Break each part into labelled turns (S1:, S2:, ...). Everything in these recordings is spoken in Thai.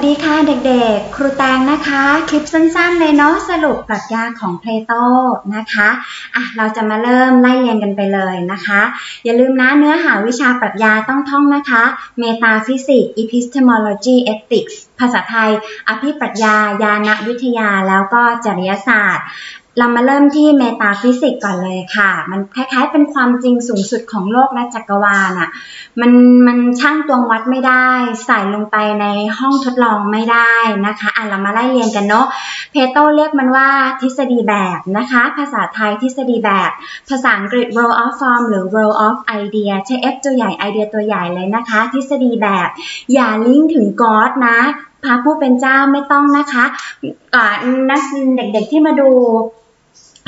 S1: วัสดีค่ะเด็กๆ ครูแตงนะคะ คลิปสั้นๆเลยเนาะสรุปปรัชญาของเพลโตนะคะอะเราจะมาเริ่มไล่เรียนกันไปเลยนะคะ อย่าลืมนะเนื้อหาวิชาปรัชญาต้องท่องนะคะ Metaphysics Epistemology Ethics ภาษาไทย อภิปรัชญา ญาณวิทยาแล้วก็จริยศาสตร์ เรามาเริ่มที่เมตาฟิสิกส์ก่อนเลยค่ะ มันคล้ายๆเป็นความจริงสูงสุดของโลกและจักรวาลอะมันมันช่างตวงวัดไม่ได้ ใส่ลงไปในห้องทดลองไม่ได้นะคะอะเรามาไล่เรียนกันเนาะ เพโตเรียกมันว่าทฤษฎีแบบนะคะ ภาษาไทยทฤษฎีแบบ ภาษาอังกฤษ role of form หรือ role of idea ใช้ F ตัวใหญ่ไอเดียตัวใหญ่เลยนะคะ ทฤษฎีแบบ อย่าลิงก์ถึงก๊อดนะพระผู้เป็นเจ้าไม่ต้องนะคะอ่านักเด็กๆที่มาดู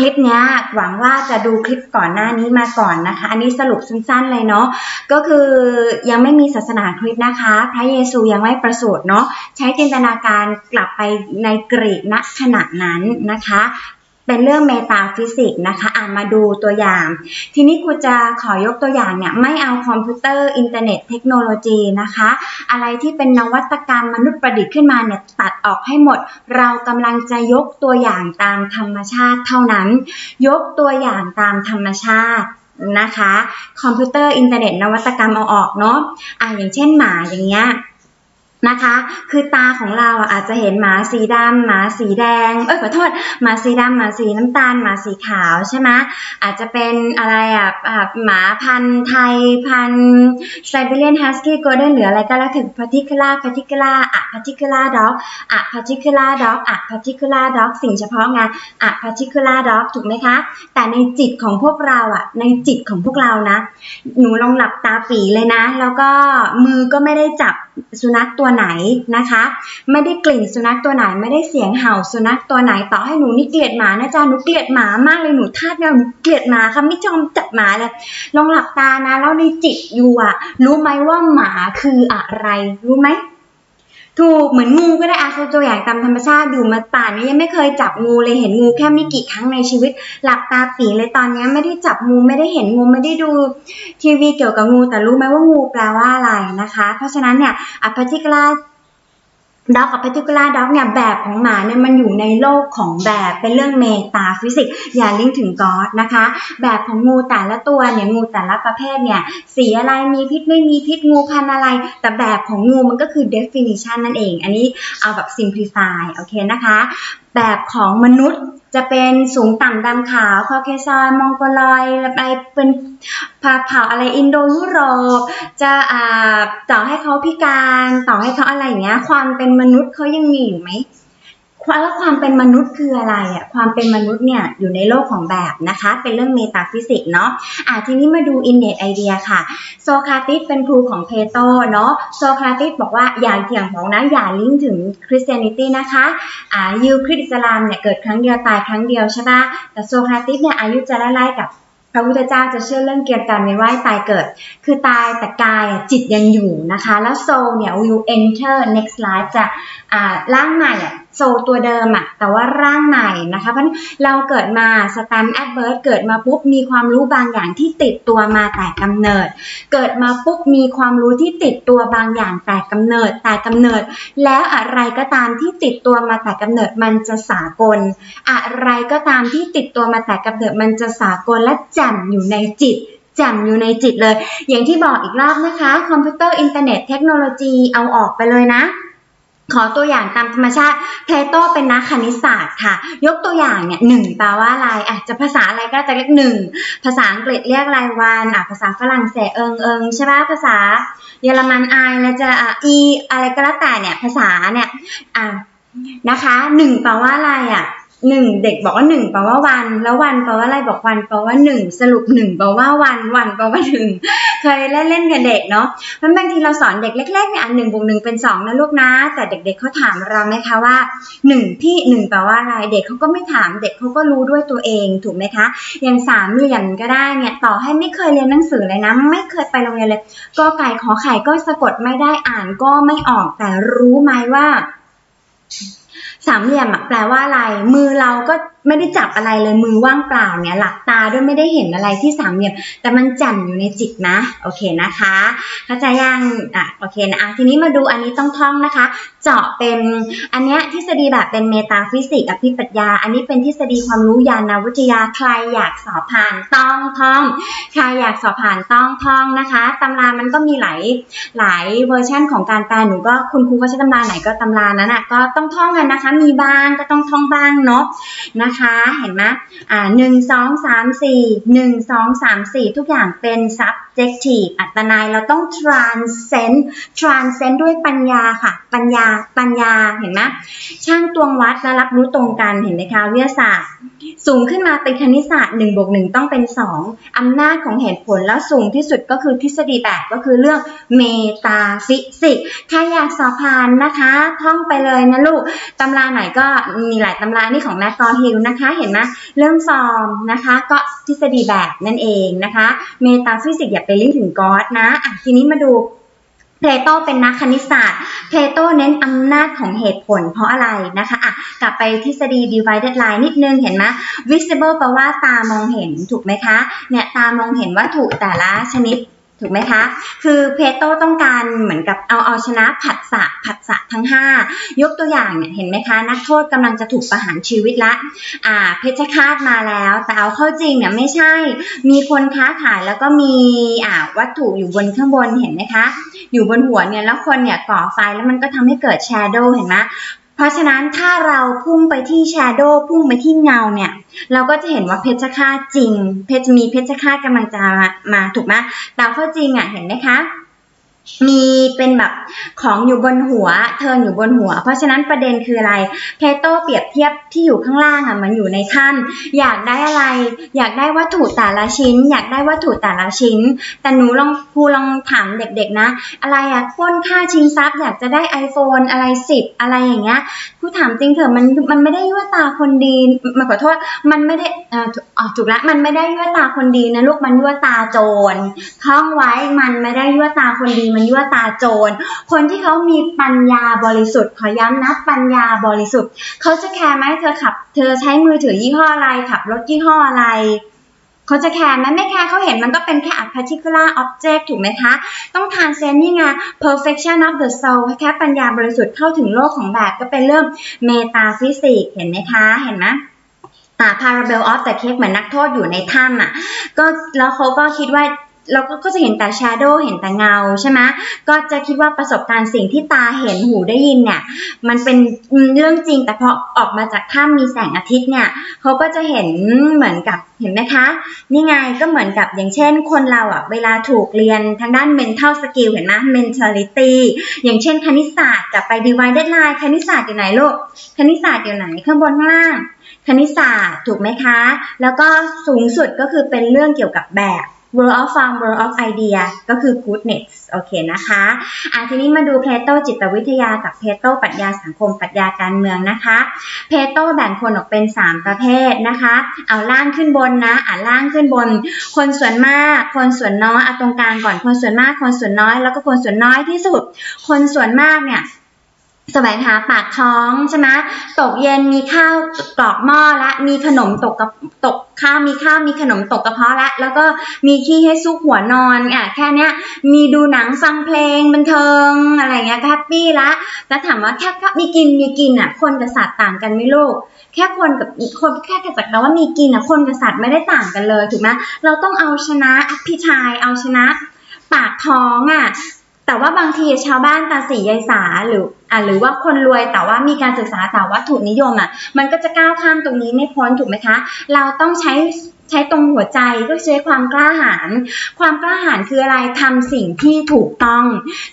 S1: ลิปเนี้ยหวังว่าจะดูคลิปก่อนหน้านี้มาก่อนนะคะ อันนี้สรุปสั้นๆเลยเนาะก็คือยังไม่มีศาสนาคริสต์นะคะ พระเยซูยังไม่ประสูติเนาะใช้จินตนาการกลับไปในกรีกณขณะนั้นนะคะ เป็นเรื่องเมตาฟิสิกส์นะคะ อ่านมาดูตัวอย่าง ทีนี้ครูจะขอยกตัวอย่างเนี่ยไม่เอาคอมพิวเตอร์อินเทอร์เน็ตเทคโนโลยีนะคะ อะไรที่เป็นนวัตกรรมมนุษย์ประดิษฐ์ขึ้นมาเนี่ยตัดออกให้หมด เรากำลังจะยกตัวอย่างตามธรรมชาติเท่านั้น ยกตัวอย่างตามธรรมชาตินะคะ คอมพิวเตอร์อินเทอร์เน็ตนวัตกรรมเอาออกเนาะอะอย่างเช่นหมาอย่างเงี้ย นะคะ คือตาของเราอาจจะเห็นหมาสีดำหมาสีแดง เอ้ยขอโทษหมาสีดำหมาสีน้ำตาลหมาสีขาวใช่ไหมอาจจะเป็นอะไรอะหมาพันธุ์ไทยพันธุ์ไซบีเรียนฮัสกี้โกลเด้นหรืออะไรก็แล้วถึง particular particular อะ particular dog อะ particular dog อะ particular dog สิ่งเฉพาะไงอะ particular dog ถูกไหมคะ แต่ในจิตของพวกเราอะ ในจิตของพวกเรานะ หนูลองหลับตาปีเลยนะ แล้วก็มือก็ไม่ได้จับสุนัขตัวไหนนะคะ ไม่ได้กลิ่นสุนัขตัวไหน ไม่ได้เสียงเห่าสุนัขตัวไหนต่อให้หนูนี่เกลียดหมานะจ๊ะหนูเกลียดหมามากเลยหนูทาสแมวหนูเกลียดหมาค่ะไม่ชอบจับหมาเลยลองหลับตานะแล้วในจิตอยู่อะรู้ไหมว่าหมาคืออะไรรู้ไหม ถูกเหมือนงูก็ได้อาคือตัวอย่างตามธรรมชาติอยู่มาป่านนี้ยังไม่เคยจับงูเลยเห็นงูแค่ไม่กี่ครั้งในชีวิต หลับตาปีเลยตอนนี้ไม่ได้จับงูไม่ได้เห็นงูไม่ได้ดู ทีวีเกี่ยวกับงูแต่รู้ไหมว่างูแปลว่าอะไรนะคะ เพราะฉะนั้นเนี่ยอ particular ด็อกกับ particular dog เนี่ยแบบของหมาเนี่ยมันอยู่ในโลกของแบบเป็นเรื่องเมตาฟิสิกส์อย่าลิงก์ถึงกอดนะคะ แบบของงูแต่ละตัวเนี่ยงูแต่ละประเภทเนี่ยสีอะไรมีพิษไม่มีพิษงูพันอะไร แต่แบบของงูมันก็คือ definition นั่นเอง อันนี้เอาแบบ simplify โอเคนะคะ แบบของมนุษย์จะเป็นสูงต่ำดำขาวคอเคซอยมองโกลอยอะไรเป็นผาเผ่าอะไรอินโดยุโรป จะอ่าต่อให้เขาพิการต่อให้เขาอะไรอย่างเงี้ย ความเป็นมนุษย์เขายังมีอยู่ไหม แล้วความเป็นมนุษย์คืออะไรอะความเป็นมนุษย์เนี่ยอยู่ในโลกของแบบนะคะ เป็นเรื่องเมตาฟิสิกส์เนาะอะทีนี้มาดูอินเนตไอเดียค่ะโซคราติสเป็นครูของเพโตเนาะโซคราติสบอกว่าอย่าเกี่ยงของนะอย่าลิงก์ถึงคริสเตียนิตี้นะคะอ่ายูคริสต์อิสลามเนี่ยเกิดครั้งเดียวตายครั้งเดียวใช่ปะแต่โซคราติสเนี่ยอายุจะไล่ๆกับพระพุทธเจ้าจะเชื่อเรื่องเกี่ยวกับการเวียนว่ายตายเกิด คือตายแต่กายจิตยังอยู่นะคะ แล้วโซเนี่ย will enter next life จะอ่าร่างใหม่อะ ซลตัวเดิมอะแต่ว่าร่างใหม่นะคะเพราะฉะนั้นเราเกิดมา stamp at birth เกิดมาปุ๊บมีความรู้บางอย่างที่ติดตัวมาแต่กำเนิด เกิดมาปุ๊บมีความรู้ที่ติดตัวบางอย่างแต่กำเนิดแต่กำเนิด แล้วอะไรก็ตามที่ติดตัวมาแต่กำเนิดมันจะสากล อะไรก็ตามที่ติดตัวมาแต่กำเนิดมันจะสากลและแจ่มอยู่ในจิตจ่มอยู่ในจิตเลย อย่างที่บอกอีกรอบนะคะ คอมพิวเตอร์อินเทอร์เน็ตเทคโนโลยีเอาออกไปเลยนะ ขอตัวอย่างตามธรรมชาติเพลโตเป็นนักคณิตศาสตร์ค่ะ ยกตัวอย่างเนี่ยหนึ่งแปลว่าอะไรอะจะภาษาอะไรก็จะเรียกหนึ่งภาษาอังกฤษเรียกรายวันอะภาษาฝรั่งเศสเอิงเอิงใช่ปะภาษาเยอรมันไอแล้วจะอะอีอะไรก็แล้วแต่เนี่ยภาษาเนี่ยอะนะคะหนึ่งแปลว่าอะไรอะ หนึ่งเด็กบอกว่าหนึ่งแปลว่าวัน แล้ววันแปลว่าอะไรบอกวันแปลว่าหนึ่งสรุปหนึ่งแปลว่าวันวันแปลว่าหนึ่งเคยเล่นเล่นกับเด็กเนาะมันบางทีเราสอนเด็กเล็กๆเนี่ยอันหนึ่งบวกหนึ่งเป็นสองนะลูกนะ แต่เด็กๆเขาถามเราไหมคะว่าหนึ่งพี่หนึ่งแปลว่าอะไรเด็กเขาก็ไม่ถามเด็กเขาก็รู้ด้วยตัวเองถูกไหมคะอย่างสามเหลี่ยมก็ได้เนี่ยต่อให้ไม่เคยเรียนหนังสือเลยนะ ไม่เคยไปโรงเรียนเลยก็ไก่ขอไข่ก็สะกดไม่ได้อ่านก็ไม่ออกแต่รู้ไหมว่าสามเหลี่ยมแปลว่าอะไร มือเราก็ไม่ได้จับอะไรเลยมือว่างเปล่าเนี่ยหลับตาด้วยไม่ได้เห็นอะไรที่สามเหลี่ยม แต่มันแจ่มอยู่ในจิตนะ โอเคนะคะเข้าใจยังอะโอเคนะอะทีนี้มาดูอันนี้ต้องท่องนะคะ เจาะเป็นอันเนี้ยทฤษฎีแบบเป็นเมตาฟิสิกส์อภิปรัชญา อันนี้เป็นทฤษฎีความรู้ยานวิทยาใครอยากสอบผ่านต้องท่องใครอยากสอบผ่านต้องท่องนะคะตำรามันก็มีหลายหลายเวอร์ชันของการแปลหนูก็คุณครูก็ใช้ตำราไหนก็ตำรานั้นอะก็ต้องท่องกันนะคะมีบ้างก็ต้องท่องบ้างเนาะนะคะ เห็นไหมอ่าหนึ่งสองสามสี่หนึ่งสองสามสี่ทุกอย่างเป็น subjective อัตนายเราต้อง transcend transcend ด้วยปัญญาค่ะ ปัญญาปัญญาเห็นไหมช่างตวงวัดและรับรู้ตรงกันเห็นไหมคะวิทยาศาสตร์ สูงขึ้นมาเป็นคณิตศาสตร์1บวก1ต้องเป็น 2อำนาจของเหตุผลแล้วสูงที่สุดก็คือทฤษฎีแบบก็คือเรื่องเมตาฟิสิกส์ใครอยากสอบผ่านนะคะ ท่องไปเลยนะลูกตำราไหนก็มีหลายตำรานี่ของแม c กอฮิลนะคะ เห็นไหมเรื่องฟอร์มนะคะ ก็ทฤษฎีแบบนั่นเองนะคะ เมตาฟิสิกส์อย่าไปลิงก์ถึงก๊อดนะอะทีนี้มาดูเพลโตเป็นนักคณิตศาสตร์ เพลโตเน้นอำนาจของเหตุผลเพราะอะไรนะคะอะกลับไปทฤษฎี divided line นิดนึงเห็นไหม visible แปลว่าตามองเห็นถูกไหมคะ เนี่ยตามองเห็นวัตถุแต่ละชนิด ถูกไหมคะ คือเพโตต้องการเหมือนกับเอาเอาชนะผัสสะผัสสะทั้ง 5 ยกตัวอย่างเนี่ยเห็นไหมคะ นักโทษกำลังจะถูกประหารชีวิตละอ่าเพชฌฆาตมาแล้ว แต่เอาเข้าจริงเนี่ยไม่ใช่ มีคนค้าขายแล้วก็มีอ่าวัตถุอยู่บนข้างบนเห็นไหมคะ อยู่บนหัวเนี่ยแล้วคนเนี่ยก่อไฟแล้วมันก็ทำให้เกิดแชโดว์เห็นไหม เพราะฉะนั้นถ้าเราพุ่งไปที่แชโดว์พุ่งไปที่เงาเนี่ย เราก็จะเห็นว่าเพชฌฆาตจริง เพชรมีเพชฌฆาตกำลังจะมาถูกไหมแต่ข้อจริงอะเห็นไหมคะ มีเป็นแบบของอยู่บนหัว เทิร์นอยู่บนหัว เพราะฉะนั้นประเด็นคืออะไรเพโตเปรียบเทียบที่อยู่ข้างล่างอะมันอยู่ในถ้ำอยากได้อะไร อยากได้วัตถุแต่ละชิ้น อยากได้วัตถุแต่ละชิ้น แต่หนูลองครูลองถามเด็กๆนะ อะไรอะปล้นค่าชิงทรัพย์อยากจะได้ iPhone อะไรสิบอะไรอย่างเงี้ยครูถามจริงเถอะมันมันไม่ได้ยั่วตาคนดีมาขอโทษมันไม่ได้อ่าอ๋อถูกละมันไม่ได้ยั่วตาคนดีนะลูกมันยั่วตาโจรท่องไว้มันไม่ได้ยั่วตาคนดีมันยั่วตาโจร คนที่เขามีปัญญาบริสุทธิ์ขอย้ำนะปัญญาบริสุทธิ์เขาจะแคร์ไหมเธอขับ เธอใช้มือถือยี่ห้ออะไรขับรถยี่ห้ออะไรเขาจะแคร์ไหมไม่แคร์เขาเห็นมันก็เป็นแค่ a particular object ถูกไหมคะ ต้อง transcend นี่ไง perfection of the soul แค่ปัญญาบริสุทธิ์เข้าถึงโลกของแบบก็เป็นเรื่อง metaphysics เห็นไหมคะ เห็นไหมอ่า parable of the cake เหมือนนักโทษอยู่ในถ้ำอะ ก็แล้วเขาก็คิดว่า เราก็จะเห็นแต่ shadow เห็นแต่เงาใช่ไหมก็จะคิดว่าประสบการณ์สิ่งที่ตาเห็นหูได้ยินเนี่ยมันเป็นเรื่องจริง แต่พอออกมาจากถ้ำมีแสงอาทิตย์เนี่ยเขาก็จะเห็นเหมือนกับเห็นไหมคะ นี่ไงก็เหมือนกับอย่างเช่น คนเราอะเวลาถูกเรียนทางด้าน mental skill เห็นไหม mentality อย่างเช่นคณิตศาสตร์กับไป divided line คณิตศาสตร์อยู่ไหนลูกคณิตศาสตร์อยู่ไหนข้างบนข้างล่าง คณิตศาสตร์ถูกไหมคะ แล้วก็สูงสุดก็คือเป็นเรื่องเกี่ยวกับแบบ world of form world of idea ก็คือ goodness โอเคนะคะอะทีนี้มาดูเพโตจิตวิทยากับเพโตปรัชญาสังคมปรัชญาการเมืองนะคะเพโตแบ่งคนออกเป็น 3 ประเภทนะคะ เอาล่างขึ้นบนนะอ่าล่างขึ้นบน คนส่วนมาก คนส่วนน้อยเอาตรงกลางก่อนคนส่วนมากคนส่วนน้อยแล้วก็คนส่วนน้อยที่สุด คนส่วนมากเนี่ย แสวงหาปากท้องใช่ไหมตกเย็นมีข้าวกรอกหม้อละ มีขนมตกกระตกข้าวมีข้าวมีขนมตกกระเพาะละ แล้วก็มีขี้ให้ซุกหัวนอนอะแค่เนี้ยมีดูหนังฟังเพลงบันเทิงอะไรเงี้ยแฮปปี้ละแล้วถามว่าแค่มีกินมีกินอะคนกับสัตว์ต่างกันไหมลูกแค่คนกับคนแค่กระจักเราว่ามีกินอะคนกับสัตว์ไม่ได้ต่างกันเลยถูกไหมเราต้องเอาชนะอภิชายเอาชนะ ปากท้องอะแต่ว่าบางทีชาวบ้านตาสียายสาหรือ อะหรือว่าคนรวยแต่ว่ามีการศึกษาแต่วัตถุนิยมอะมันก็จะก้าวข้ามตรงนี้ไม่พ้นถูกไหมคะ เราต้องใช้ ใช้ตรงหัวใจก็ใช้ความกล้าหาญความกล้าหาญคืออะไรทำสิ่งที่ถูกต้อง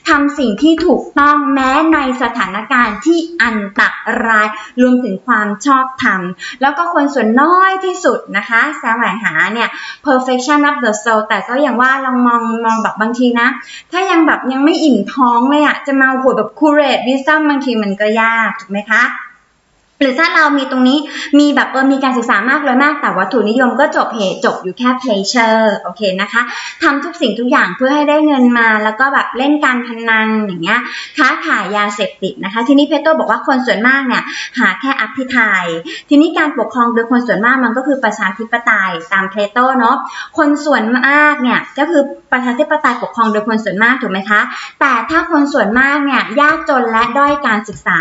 S1: ทำสิ่งที่ถูกต้องแม้ในสถานการณ์ที่อันตรายรวมถึงความชอบธรรมแล้วก็คนส่วนน้อยที่สุดนะคะแสวงหาเนี่ย perfection of the soul แต่ก็อย่างว่าลองมองมองแบบบางทีนะ ถ้ายังแบบยังไม่อิ่มท้องเลยอะจะมาหัวแบบ curate wisdom บางทีมันก็ยากถูกไหมคะ หรือถ้าเรามีตรงนี้มีแบบเออมีการศึกษามากเลยมาก แต่วัตถุนิยมก็จบเหตุจบอยู่แค่ pleasure โอเคนะคะทำทุกสิ่งทุกอย่างเพื่อให้ได้เงินมา แล้วก็แบบเล่นการพนันอย่างเงี้ยค้าขายยาเสพติดนะคะ ทีนี้เพโตบอกว่าคนส่วนมากเนี่ยหาแค่อภิไทยทีนี้การปกครองโดยคนส่วนมากมันก็คือประชาธิปไตยตามเพโตเนาะคนส่วนมากเนี่ยก็คือประชาธิปไตยปกครองโดยคนส่วนมากถูกไหมคะ แต่ถ้าคนส่วนมากเนี่ยยากจนและด้อยการศึกษา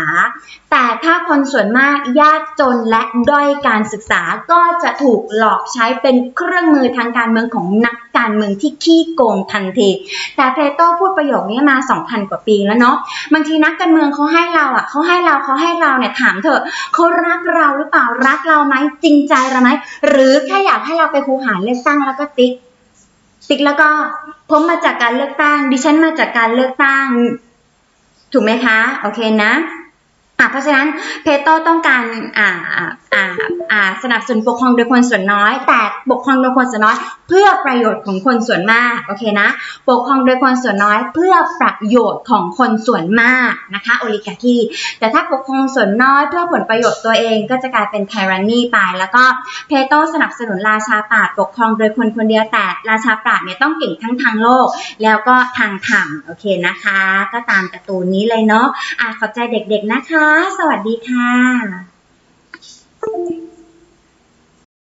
S1: แต่ถ้าคนส่วนมากยากจนและด้อยการศึกษาก็จะถูกหลอกใช้เป็นเครื่องมือทางการเมืองของนักการเมืองที่ขี้โกงทันทีแต่เพลโตพูดประโยคนี้มา 2,000 กว่าปีแล้วเนาะบางทีนักการเมืองเขาให้เราอะเขาให้เราเขาให้เราเนี่ยถามเถอะเขารักเราหรือเปล่ารักเราไหมจริงใจเราไหมหรือแค่อยากให้เราไปคูหาเลือกตั้งแล้วก็ติ๊กติ๊กแล้วก็ผมมาจากการเลือกตั้ง ดิฉันมาจากการเลือกตั้ง ถูกไหมคะ โอเคนะ อะเพราะฉะนั้นเพโตต้องการอ่าอ่าอ่าสนับสนุนปกครองโดยคนส่วนน้อย แต่ปกครองโดยคนส่วนน้อย เพื่อประโยชน์ของคนส่วนมากโอเคนะปกครองโดยคนส่วนน้อย เพื่อประโยชน์ของคนส่วนมากนะคะโอลิกาคีแต่ถ้าปกครองส่วนน้อยเพื่อผลประโยชน์ตัวเองก็จะกลายเป็นไทรันนีไป แล้วก็เพโตสนับสนุนราชาปราดปกครองโดยคนคนเดียวแต่ราชาปราดเนี่ยต้องเก่งทั้งทางโลก แล้วก็ทางธรรมโอเคนะคะ ก็ตามการ์ตูนนี้เลยเนาะอะขอบใจเด็กๆนะคะสวัสดีค่ะ